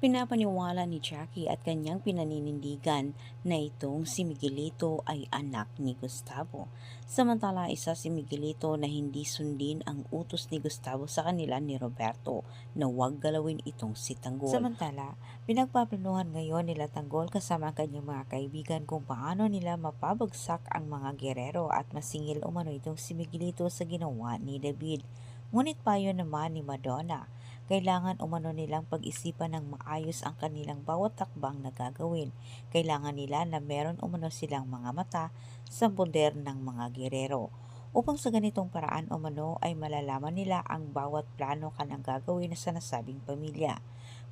Pinapaniwala ni Jackie at kanyang pinaninindigan na itong si Miguelito ay anak ni Gustavo. Samantala isa si Miguelito na hindi sundin ang utos ni Gustavo sa kanila ni Roberto na huwag galawin itong si Tanggol. Samantala, pinagpaplanuhan ngayon nila Tanggol kasama ang kanyang mga kaibigan kung paano nila mapabagsak ang mga gerero at masingil umano itong si Miguelito sa ginawa ni David. Ngunit payo naman ni Madonna kailangan umano nilang pag-isipan ng maayos ang kanilang bawat takbang na gagawin. Kailangan nila na meron umano silang mga mata sa poder ng mga gerero. Upang sa ganitong paraan umano ay malalaman nila ang bawat plano kanang gagawin sa nasabing pamilya.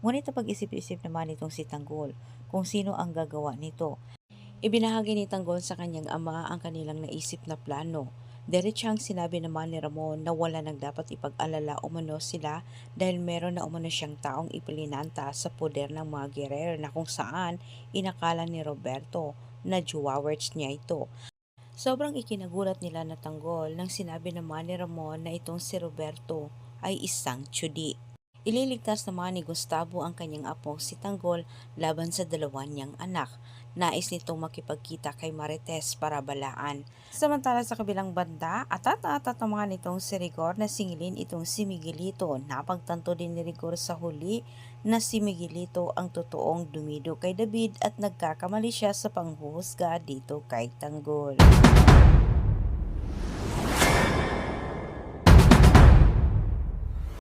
Ngunit napag-isip-isip naman itong si Tanggol kung sino ang gagawa nito. Ibinahagi ni Tanggol sa kanyang ama ang kanilang naisip na plano. Diretsang sinabi naman ni Ramon na wala nang dapat ipag-alala umano sila dahil meron na umano siyang taong ipilinanta sa poder ng mga gerero na kung saan inakala ni Roberto na Juwawards niya ito. Sobrang ikinagulat nila na tanggol nang sinabi naman ni Ramon na itong si Roberto ay isang tsudi. Ililigtas naman ni Gustavo ang kanyang apo si Tanggol laban sa dalawa niyang anak. Nais nitong makipagkita kay Marites para balaan. Samantala sa kabilang banda, atat-atat naman itong si Rigor na singilin itong si Miguelito. Napagtanto din ni Rigor sa huli na si Miguelito ang totoong dumido kay David at nagkakamali siya sa panghuhusga dito kay Tanggol.